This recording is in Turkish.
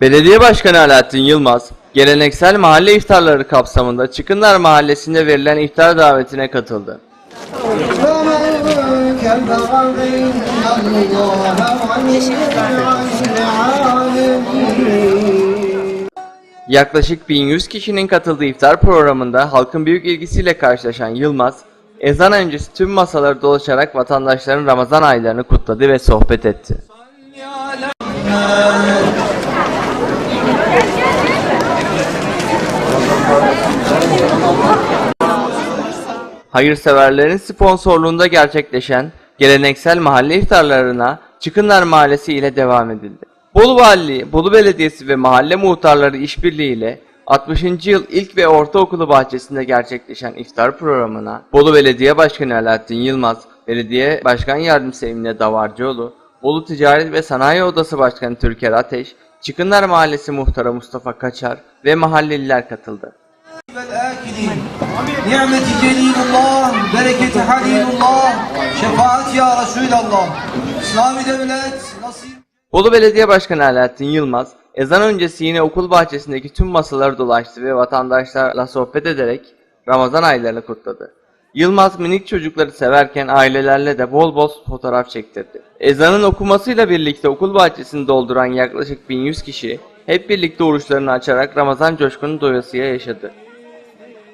Belediye Başkanı Alaaddin Yılmaz, geleneksel mahalle iftarları kapsamında Çıkınlar Mahallesi'nde verilen iftar davetine katıldı. Yaklaşık 1100 kişinin katıldığı iftar programında halkın büyük ilgisiyle karşılaşan Yılmaz, ezan öncesi tüm masaları dolaşarak vatandaşların Ramazan aylarını kutladı ve sohbet etti. Hayırseverlerin sponsorluğunda gerçekleşen geleneksel mahalle iftarlarına Çıkınlar Mahallesi ile devam edildi. Bolu Valiliği, Bolu Belediyesi ve mahalle muhtarları işbirliğiyle 60. yıl ilk ve ortaokulu bahçesinde gerçekleşen iftar programına Bolu Belediye Başkanı Alaaddin Yılmaz, Belediye Başkan Yardımcısı Emine Davarcıoğlu, Bolu Ticaret ve Sanayi Odası Başkanı Türker Ateş, Çıkınlar Mahallesi Muhtarı Mustafa Kaçar ve mahalleliler katıldı. Ni'meti celilullah, bereketi halilullah, şefaat ya Resulallah. İslami devlet nasip... Bolu Belediye Başkanı Alaaddin Yılmaz, ezan öncesi yine okul bahçesindeki tüm masaları dolaştı ve vatandaşlarla sohbet ederek Ramazan aylarını kutladı. Yılmaz minik çocukları severken ailelerle de bol bol fotoğraf çektirdi. Ezanın okumasıyla birlikte okul bahçesini dolduran yaklaşık 1100 kişi hep birlikte oruçlarını açarak Ramazan coşkunu doyasıya yaşadı.